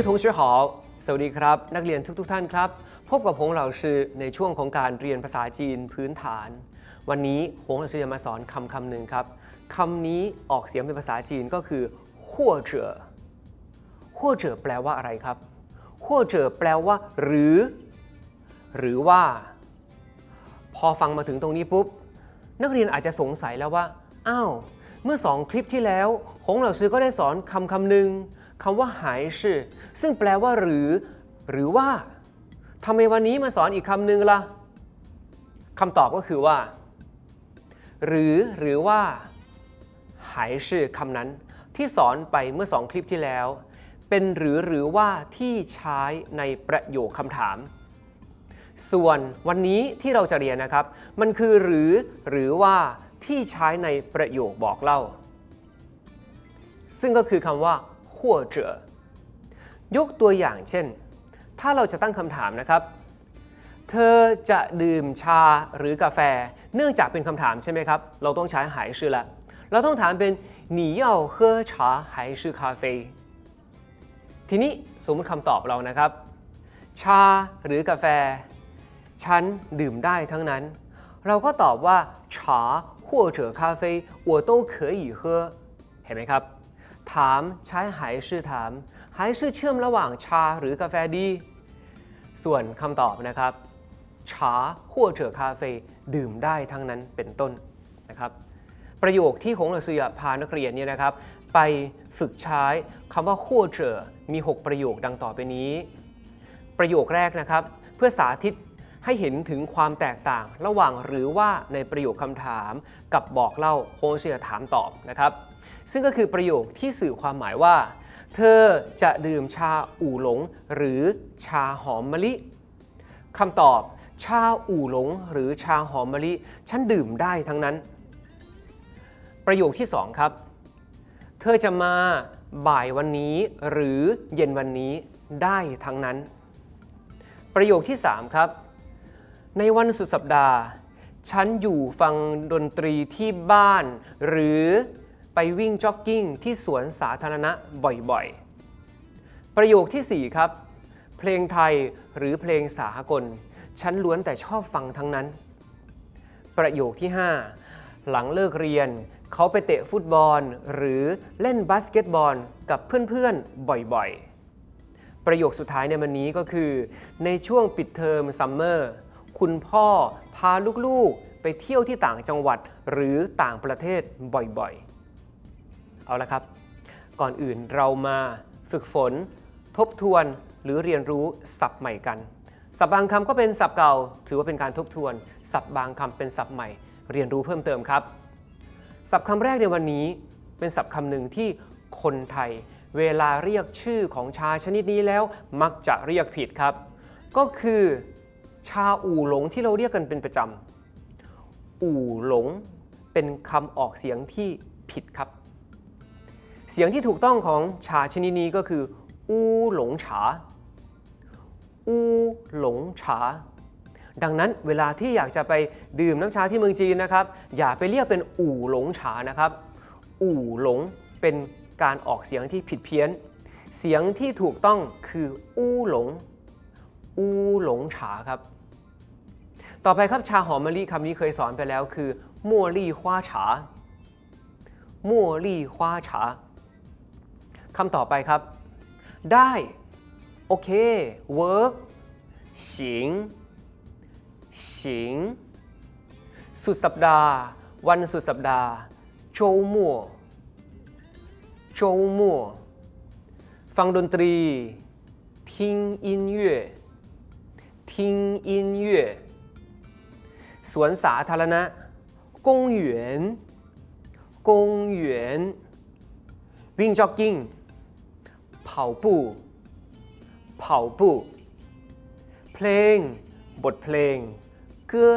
位同学好สวัสดีครับ นักเรียนทุกๆทท่านครับ พบกับหงเหล่าชื่อในช่วงของการเรียนภาษาจีนพื้นฐาน วันนี้หงเหล่าชื่อจะมาสอนคำคำหนึ่งครับคำนี้ออกเสียงเป็นภาษาจีนก็คือ或者或者แปลว่าอะไรครับ或者แปลว่า หรือ หรือว่า พอฟังมาถึงตรงนี้ปุ๊บ นักเรียนอาจจะสงสัยแล้วว่า อ้าว เมื่อสองคลิปที่แล้ว หงเหล่าซื้อก็ได้สอนคำคำหนึ่ง คำว่าหายชื่อซึ่งแปลว่าหรือ หรือว่าทำไมวันนี้มาสอนอีกคำหนึ่งล่ะคำตอบก็คือว่า หรือหรือว่าหายชื่อคำนั้น ที่สอนไปเมื่อสองคลิปที่แล้ว เป็นหรือหรือว่าที่ใช้ในประโยคคำถาม ส่วนวันนี้ที่เราจะเรียนนะครับ มันคือหรือหรือว่าที่ใช้ในประโยคบอกเล่า ซึ่งก็คือคำว่า 或者ยกตัวอย่างเช่น ถ้าเราจะตั้งคำถามนะครับ เธอจะดื่มชาหรือกาแฟ เนื่องจากเป็นคำถามใช่ไหมครับ เราต้องใช้หายชื่อละเราต้องถามเป็น你要喝茶还是咖啡ทีนี้สมมติคำตอบเรานะครับ ชาหรือกาแฟ ฉันดื่มได้ทั้งนั้น เราก็ตอบว่า茶或者咖啡我都可以喝เห็นไหมครับ ถามใช้หายชื่อถามหายชื่อเชื่อมระหว่างชาหรือกาแฟดี ส่วนคำตอบนะครับชาขั่วเฉอคาเฟ่ดื่มได้ทั้งนั้นเป็นต้นนะครับประโยคที่ของหลักสูตพานักเรียนเนี่ยนะครับ ไปฝึกใช้คำว่าขั่วเฉอมี 6 ประโยคดังต่อไปนี้ ประโยคแรกนะครับ เพื่อสาธิตให้เห็นถึงความแตกต่างระหว่างหรือว่าในประโยคคำถามกับบอกเล่าโฮเชียถามตอบนะครับ ซึ่งก็คือประโยคที่สื่อความหมายว่า เธอจะดื่มชาอู่หลง หรือชาหอมมะลิคำตอบ ชาอู่หลง หรือชาหอมมะลิ ฉันดื่มได้ทั้งนั้น ประโยคที่สองครับ เธอจะมาบ่ายวันนี้หรือเย็นวันนี้ได้ทั้งนั้น ประโยคที่ 3 ครับ ในวันสุดสัปดาห์ ฉันอยู่ฟังดนตรีที่บ้าน หรือ ไปวิ่งจ็อกกิ้งที่สวนสาธารณะบ่อยๆ ประโยคทีสี่ 4 ครับ เพลงไทยหรือเพลงสากล ฉันล้วนแต่ชอบฟังทั้งนั้น ประโยคที่ 5 หลังเลิกเรียน เขาไปเตะฟุตบอล หรือเล่นบาสเกตบอลกับเพื่อนๆ บ่อยๆประโยคสุดท้ายในวันนี้ก็คือ ในช่วงปิดเทอมซัมเมอร์คุณพ่อพาลูกๆ ไปเที่ยวที่ต่างจังหวัดหรือต่างประเทศบ่อยๆ เอาละครับ ก่อนอื่นเรามาฝึกฝน ทบทวนหรือเรียนรู้ศัพท์ใหม่กัน ศัพท์บางคำก็เป็นศัพท์เก่า ถือว่าเป็นการทบทวน ศัพท์บางคำเป็นศัพท์ใหม่ เรียนรู้เพิ่มเติมครับ ศัพท์คำแรกในวันนี้เป็นศัพท์คำหนึ่งที่คนไทย เวลาเรียกชื่อของชาชนิดนี้แล้วมักจะเรียกผิดครับ ก็คือชาอู่หลงที่เราเรียกกันเป็นประจำอู่หลง เป็นคำออกเสียงที่ผิดครับ เสียงที่ถูกต้องของชาชนิดนี้ก็คือ อูหลงฉา อูหลงฉา ดังนั้นเวลาที่อยากจะไปดื่มน้ำชาที่เมืองจีนนะครับ อย่าไปเรียกเป็นอู่หลงฉานะครับ อู่หลงเป็นการออกเสียงที่ผิดเพี้ยน เสียงที่ถูกต้องคือ อู้หลง อูหลงฉาครับ ต่อไปครับชาหอมมะลิคำนี้เคยสอนไปแล้วคือ มั่วลี่ฮวาฉา มั่วลี่ฮวาฉา คำต่อไปครับ ได้โอเค work สิงสิงสุดสัปดาห์ วันสุดสัปดาห์โจมัวโจมัวฟังดนตรีทิ้งอินเย่ทิ้งอินเย่สวนสาธารณะกงเหวียนกงเหวียนวิ่งจ็อกกิ้ง 跑步跑步เพลง บทเพลงเกื้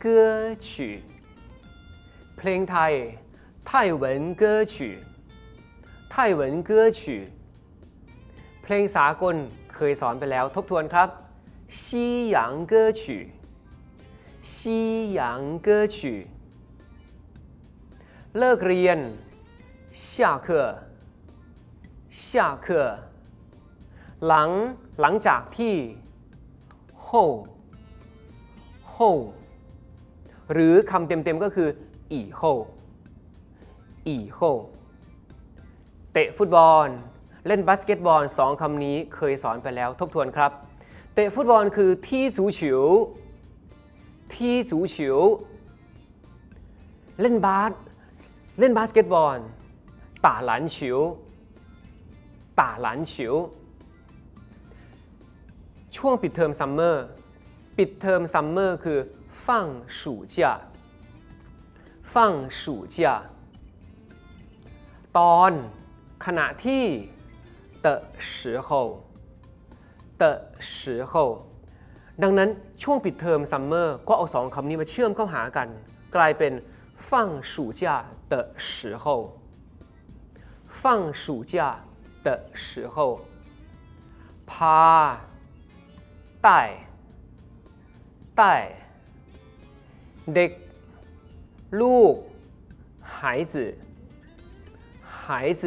เกื้อลเพลงไทยไต้หวันเไต้หวัเพลงสากลเคยสอนไปแล้วทบทวนครับซีหยางเกื้ซีหยางเกื้เลิกเรียน下课下课หลังหลังจากที่后后หรือคำเต็มๆก็คือ以后以后เตะฟุตบอล เล่นบาสเกตบอลสองคำนี้เคยสอนไปแล้วทบทวนครับ เตะฟุตบอลคือที่จูฉิวที่จูฉิวเล่นบาสเล่นบาสเกตบอล 打篮球打篮球ช่วงปิดเทอมซัมเมอร์ ปิดเทอมซัมเมอร์คือ放暑假放暑假ตอนขณะที่的时候的时候ดังนั้นช่วงปิดเทอมซัมเมอร์ก็เอาสองคำนี้มาเชื่อมเข้าหากัน กลายเป็น放暑假的时候放暑假 的时候พา带带เด็ก ลูก孩子孩子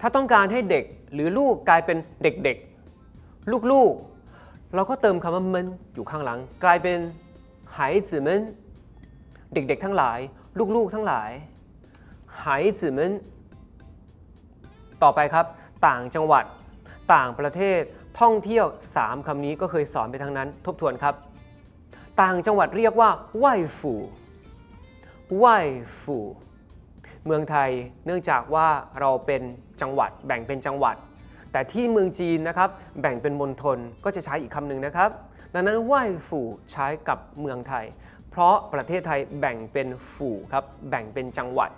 ถ้าต้องการให้เด็กหรือลูกกลายเป็นเด็กๆ ลูกๆ เราก็เติมคำว่ามันอยู่ข้างหลัง กลายเป็น孩子们เด็กๆทั้งหลาย ลูกๆทั้งหลาย孩子们 ต่อไปครับ ต่างจังหวัด ต่างประเทศ ท่องเที่ยว 3คำนี้ก็เคยสอนไปทั้งนั้น ทบทวนครับ ต่างจังหวัดเรียกว่าไหว้ฝูไหว้ฝูเมืองไทยเนื่องจากว่าเราเป็นจังหวัดแบ่งเป็นจังหวัด แต่ที่เมืองจีนนะครับแบ่งเป็นมณฑลก็จะใช้อีกคำหนึ่งนะครับ ดังนั้นไหวฝูใช้กับเมืองไทย เพราะประเทศไทยแบ่งเป็นฝูครับแบ่งเป็นจังหวัด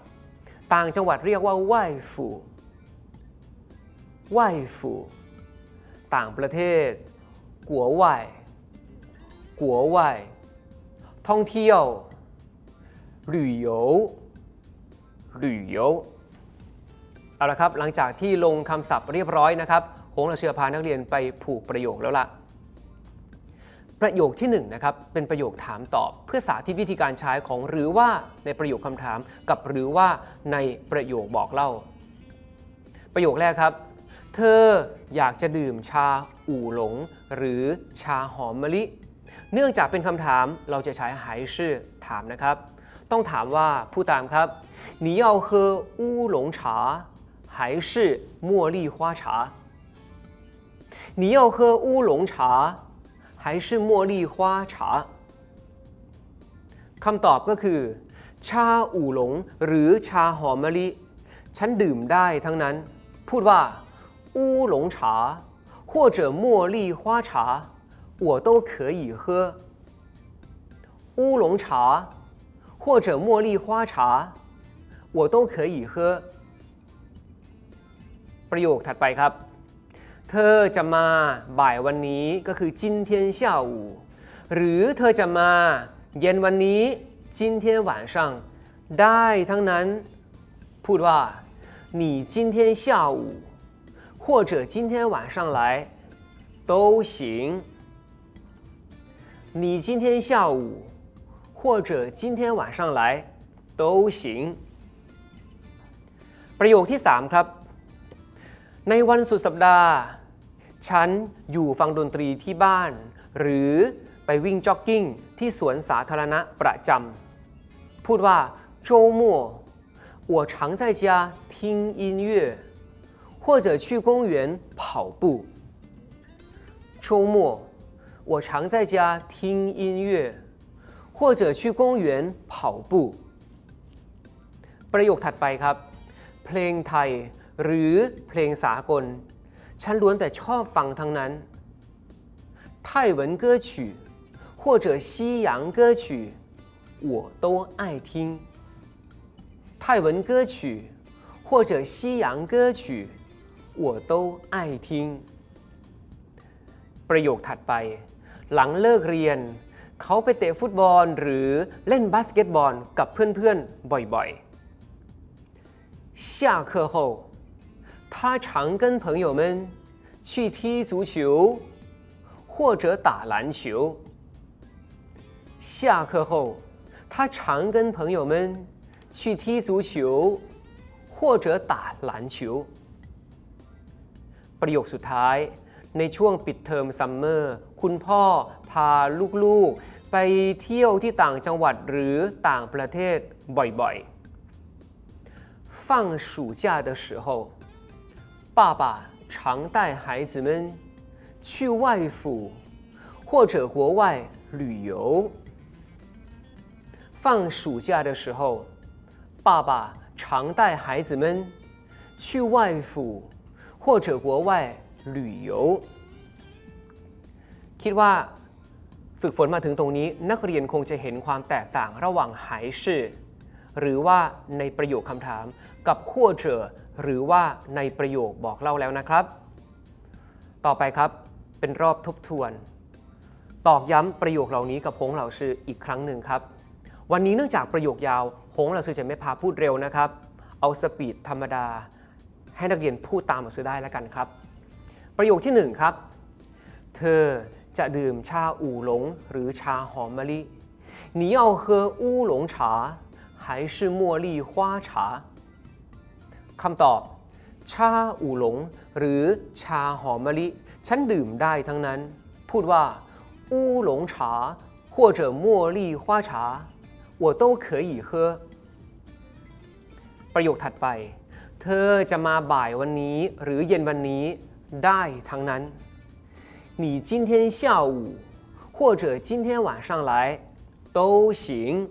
ต่างจังหวัดเรียกว่าไหวฝู ไหว้ฝูต่างประเทศ กัวไหว้กัวไหว้ท่องเที่ยว旅游旅游เอาละครับ หลังจากที่ลงคำศัพท์เรียบร้อยนะครับหงเราเชื่อพานักเรียนไปผูกประโยคแล้วละ่ะ ประโยคที่1นนะครับเป็นประโยคถามตอบ เพื่อสาธิตวิธีการใช้ของหรือว่าในประโยคคำถามกับหรือว่าในประโยคบอกเล่า ประโยคแรกครับ เธออยากจะดื่มชาอู่หลง หรือชาหอมมะลิ เนื่องจากเป็นคำถามเราจะใช้หายชื่อถามนะครับ ต้องถามว่าผู้ตามครับ你要喝乌龙茶还是茉莉花茶你要喝乌龙茶还是茉莉花茶คำตอบก็คือ ชาอู่หลง หรือชาหอมมะลิ ฉันดื่มได้ทั้งนั้น พูดว่า 乌龙茶或者茉莉花茶我都可以喝乌龙茶或者茉莉花茶我都可以喝ประโยคถัดไปครับ เธอจะมาบ่ายวันนี้ก็คือจินเทียนเช่าอูหรือเธอจะมาเย็นวันนี้จินเทียน晚上ได้ทั้งนั้น พูดว่า你今天下午 或者今天晚上来都行你今天下午或者今天晚上来都行ประโยคที่ 3 ครับ ในวันสุดสัปดาห์ ฉันอยู่ฟังดนตรีที่บ้าน หรือไปวิ่งจ็อกกิ้งที่สวนสาธารณะประจำ พูดว่า周末我常在家听音乐 或者去公园跑步周末我常在家听音乐或者去公园跑步ประโยคถัดไปครับ เพลงไทยหรือเพลงสากล ฉันล้วนแต่ชอบฟังทั้งนั้น泰文歌曲或者西洋歌曲我都爱听泰文歌曲或者西洋歌曲 我都爱听ประโยคถัดไป หลังเลิกเรียน เขาไปเตะฟุตบอลหรือเล่นบาสเกตบอลกับเพื่อนๆ บ่อยๆ下课后，他常跟朋友们去踢足球或者打篮球。下课后，他常跟朋友们去踢足球或者打篮球。 ประโยคสุดท้าย ในช่วงปิดเทอมซัมเมอร์ คุณพ่อพาลูกๆ ไปเที่ยวที่ต่างจังหวัดหรือต่างประเทศบ่อยๆ放暑假的时候爸爸常带孩子们去外府或者国外旅游放暑假的时候爸爸常带孩子们去外府 或者国外旅游คิดว่าฝึกฝนมาถึงตรงนี้ นักเรียนคงจะเห็นความแตกต่างระหว่างหายชื่อ หรือว่าในประโยคคำถาม กับขั้วเจอหรือว่าในประโยคบอกเล่าแล้วนะครับ ต่อไปครับเป็นรอบทบทวน ตอกย้ำประโยคเหล่านี้กับหงเหล่าชื่ออีกครั้งหนึ่งครับ วันนี้เนื่องจากประโยคยาวหงเหล่าชื่อจะไม่พาพูดเร็วนะครับ เอาสปีดธรรมดา ให้นักเรียนพูดตามเหล่าชื่อได้แล้วกันครับ ประโยคที่หนึ่งครับ เธอจะดื่มชาอู่หลง หรือชาหอมมะลิ你要喝乌龙茶还是茉莉花茶คำตอบ ชาอู่หลง หรือชาหอมมะลิ ฉันดื่มได้ทั้งนั้น พูดว่า乌龙茶或者茉莉花茶我都可以喝ประโยคถัดไป เธอจะมาบ่ายวันนี้ หรือเย็นวันนี้ได้ทั้งนั้น 你今天下午或者今天晚上来都行。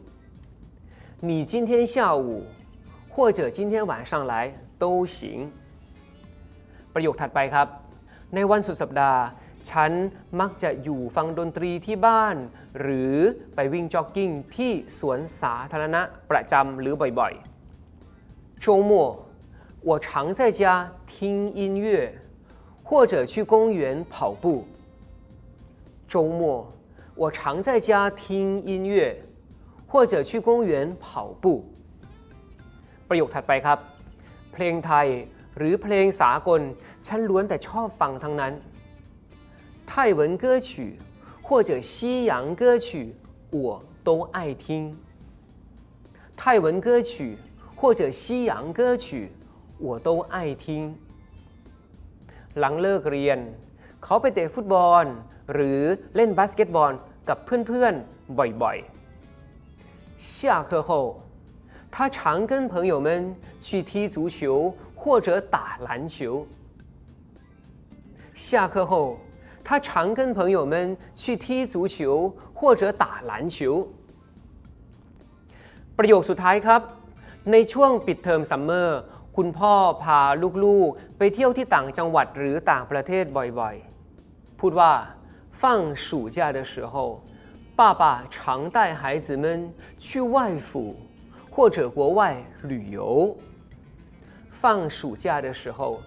你今天下午或者今天晚上来都行。ประโยคถัดไปครับ ในวันสุดสัปดาห์ ฉันมักจะอยู่ฟังดนตรีที่บ้าน หรือไปวิ่งจ็อกกิ้งที่สวนสาธารณะประจำหรือบ่อยๆ周末 我常在家听音乐或者去公园跑步周末我常在家听音乐或者去公园跑步ประโยคถัดไปครับ เพลงไทยหรือเพลงสากล ฉันล้วนแต่ชอบฟังทั้งนั้น泰文歌曲或者西洋歌曲我都爱听泰文歌曲或者西洋歌曲 我都爱听หลังเลิกเรียน เขาไปเตะฟุตบอล หรือเล่นบาสเกตบอลกับเพื่อนๆ บ่อยๆ下课后他常跟朋友们去踢足球或者打篮球。下课后，他常跟朋友们去踢足球或者打篮球。ประโยคสุดท้ายครับ ในช่วงปิดเทอมซัมเมอร์ คุณพ่อพาลูกๆ ไปเที่ยวที่ต่างจังหวัดหรือต่างประเทศบ่อยๆ พูดว่า放暑假的时候爸爸常带孩子们去外府或者国外旅游。放暑假的时候，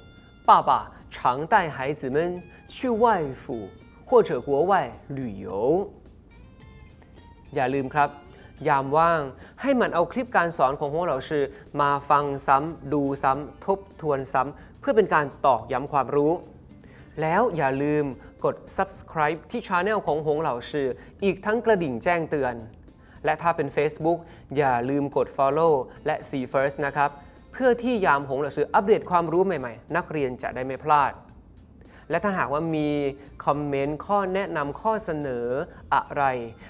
爸爸常带孩子们去外府或者国外旅游。อย่าลืมครับ ยามว่าง ให้มันเอาคลิปการสอนของพวกเราชื่อมาฟังซ้ำ ดูซ้ำ ทบทวนซ้ำ เพื่อเป็นการตอกย้ำความรู้ แล้วอย่าลืมกด subscribe ที่ช anel ของหงเหล่าชื่อ อีกทั้งกระดิ่งแจ้งเตือน และถ้าเป็น Facebook อย่าลืมกด follow และ see first นะครับ เพื่อที่ยามหงเหล่าชื่ออัปเดตความรู้ใหม่ๆ นักเรียนจะได้ไม่พลาด และถ้าหากว่ามีคอมเมนต์ข้อแนะนำข้อเสนออะไร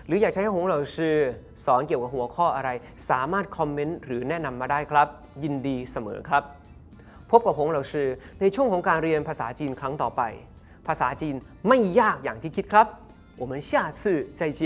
หรืออยากจะให้หงเหล่าชื่อสอนเกี่ยวกับหัวข้ออะไร สามารถคอมเมนต์หรือแนะนำมาได้ครับ ยินดีเสมอครับ พบกับหงเหล่าชื่อในช่วงของการเรียนภาษาจีนครั้งต่อไป ภาษาจีนไม่ยากอย่างที่คิดครับ我们下次再见